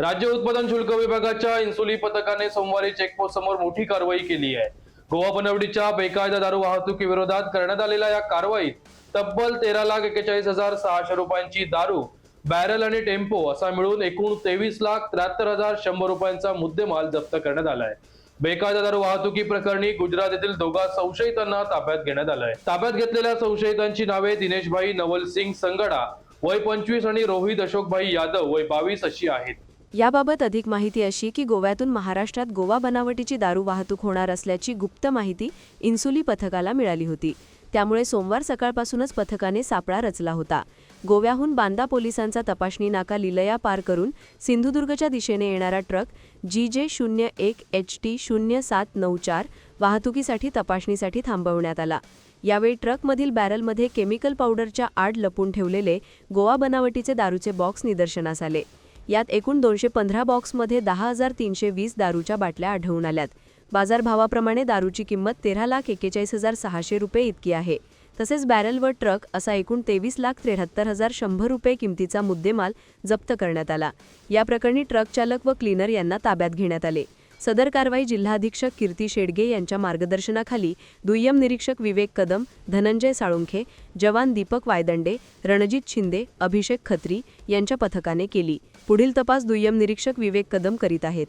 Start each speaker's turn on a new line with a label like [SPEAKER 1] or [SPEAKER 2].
[SPEAKER 1] राज्य उत्पादन शुल्क विभागाच्या इन्सुली पथकाने सोमवारी चेकपोस्ट समोर मोठी कारवाई केली आहे. गोवा बनवडीच्या बेकायदा दारू वाहतुकीविरोधात करण्यात आलेल्या या कारवाईत तब्बल तेरा लाख एकेचाळीस हजार सहाशे रुपयांची दारू बॅरल आणि टेम्पो असा मिळून एकूण तेवीस लाख त्र्याहत्तर हजार शंभर रुपयांचा मुद्देमाल जप्त करण्यात आलाय. बेकायदा दारू वाहतुकी प्रकरणी गुजरात येथील दोघा संशयितांना ताब्यात घेण्यात आलंय. ताब्यात घेतलेल्या संशयितांची नावे दिनेशभाई नवल सिंग संगडा वय पंचवीस आणि रोहित अशोकभाई यादव वय बावीस अशी आहेत.
[SPEAKER 2] याबाबत अधिक माहिती अशी की गोव्यातून महाराष्ट्रात गोवा बनावटीची दारू वाहतूक होणार असल्याची गुप्त माहिती इन्सुली पथकाला मिळाली होती. त्यामुळे सोमवार सकाळपासूनच पथकाने सापळा रचला होता. गोव्याहून बांदा पोलिसांचा तपासणी नाका लिलया पार करून सिंधुदुर्गच्या दिशेने येणारा ट्रक जी जे शून्य एक एच टी शून्य सात नऊ चार वाहतुकीसाठी तपासणीसाठी थांबवण्यात आला. यावेळी ट्रकमधील बॅरलमध्ये केमिकल पावडरच्या आड लपून ठेवलेले गोवा बनावटीचे दारूचे बॉक्स निदर्शनास आले. यात एकूण दोनशे पंधरा बॉक्समध्ये दहा हजार तीनशे वीस दारूच्या बाटल्या आढळून आल्यात. बाजारभावाप्रमाणे दारूची किंमत तेरा लाख एकेचाळीस हजार सहाशे रुपये इतकी आहे. तसेच बॅरल व ट्रक असा एकूण तेवीस लाख त्र्याहत्तर हजार शंभर रुपये किमतीचा मुद्देमाल जप्त करण्यात आला. या प्रकरणी ट्रक चालक व क्लीनर यांना ताब्यात घेण्यात आले. सदर कारवाई जिल्हाधीक्षक कीर्ती शेडगे यांच्या मार्गदर्शनाखाली दुय्यम निरीक्षक विवेक कदम धनंजय साळुंखे जवान दीपक वायदंडे रणजित शिंदे अभिषेक खत्री यांच्या पथकाने केली. पुढील तपास दुय्यम निरीक्षक विवेक कदम करीत आहेत.